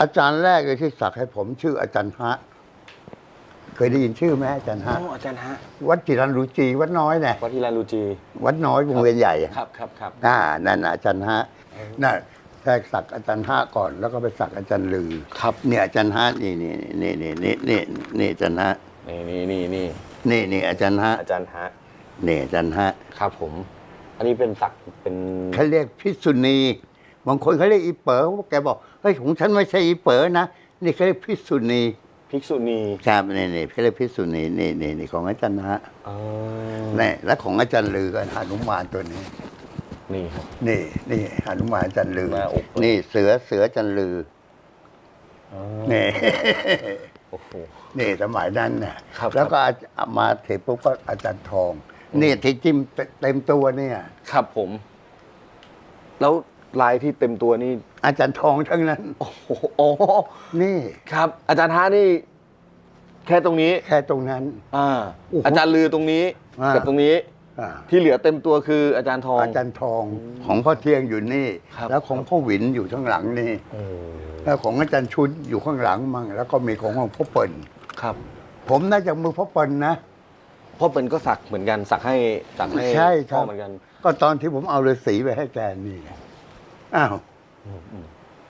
อาจารย์แรกเลยที่สักให้ผมชื่ออาจารย์ฮะ เคยได้ยินชื่อไหมอาจารย์อ๋ฮะออาจารย์ฮะวัดจิรันรูจีวัดน้อยเนี่ยวัดทีลาลูจี วัดน้อยวงเวียนใหญ่อะครับครับครับอ่านั่นน่ะอาจารย์ฮะน่ะแรกสักอาจารย์ฮะก่อน แล้วก็ไปสักอาจารย์ลือ ครับ เนี่ยอาจารย์ฮะนี่นี่นี่นี่นี่นี่นี่อาจารย์ฮะนี่นี่นี่นี่นี่นี่อาจารย์ฮะอาจารย์ฮะ นี่อาจารย์ฮะครับผม อันนี้เป็นศักดิ์เป็นเขาเรียกพิษษุณี บางคนเขาเรียกอีเป๋อแกบอกเฮ้ยของฉันไม่ใช่อีเป๋อนะนี่เขาเรียกพิษษุณีภิกษุณีครับนี่นี่เขาเรียกพิษษุณีนี่นี่นี่ของอาจารย์ฮะอ๋อนี่แล้วของอาจารย์ลือก็หนุมานตัวนี้ นี่ครับ นี่นี่หนุมานอาจารย์ลือมาอกนี่เสือเสืออาจารย์ลืออ๋อนี่โอ้โหนี่สมัยนั้นเนี่ยครับแล้วก็อามาเสร็จปุ๊บก็อาจารย์ทอง นี่ที่จิ้มเต็มตัวเนี่ย ครับผม แล้ว ลายที่เต็มตัวนี่อาจารย์ทองทั้งนั้น โอ้โหอ๋อนี่ ครับ อาจารย์ฮะนี่ แค่ตรงนี้แค่ตรงนั้น อ่าโอ้โหอาจารย์ลือตรงนี้อ่ากั กับตรงนี้ อ่าที่เหลือเต็มตัวคืออาจารย์ทอง อาจารย์ทองของพ่อเที่ยงอยู่นี่ ครับ แล้วของพ่อหวินอยู่ข้างหลังนี่ โอ้แล้วของอาจารย์ชุนอยู่ข้างหลังมั่งแล้วก็มีของของพ่อเปิ่นครับผมน่าจะมือพ่อเปิ่นนะ พ่อเป็นก็สักเหมือนกันสักให้สักให้ใช่ครับ พ่อเหมือนกัน ก็ตอนที่ผมเอาฤาษีไปให้แกนี่ไง อ้าว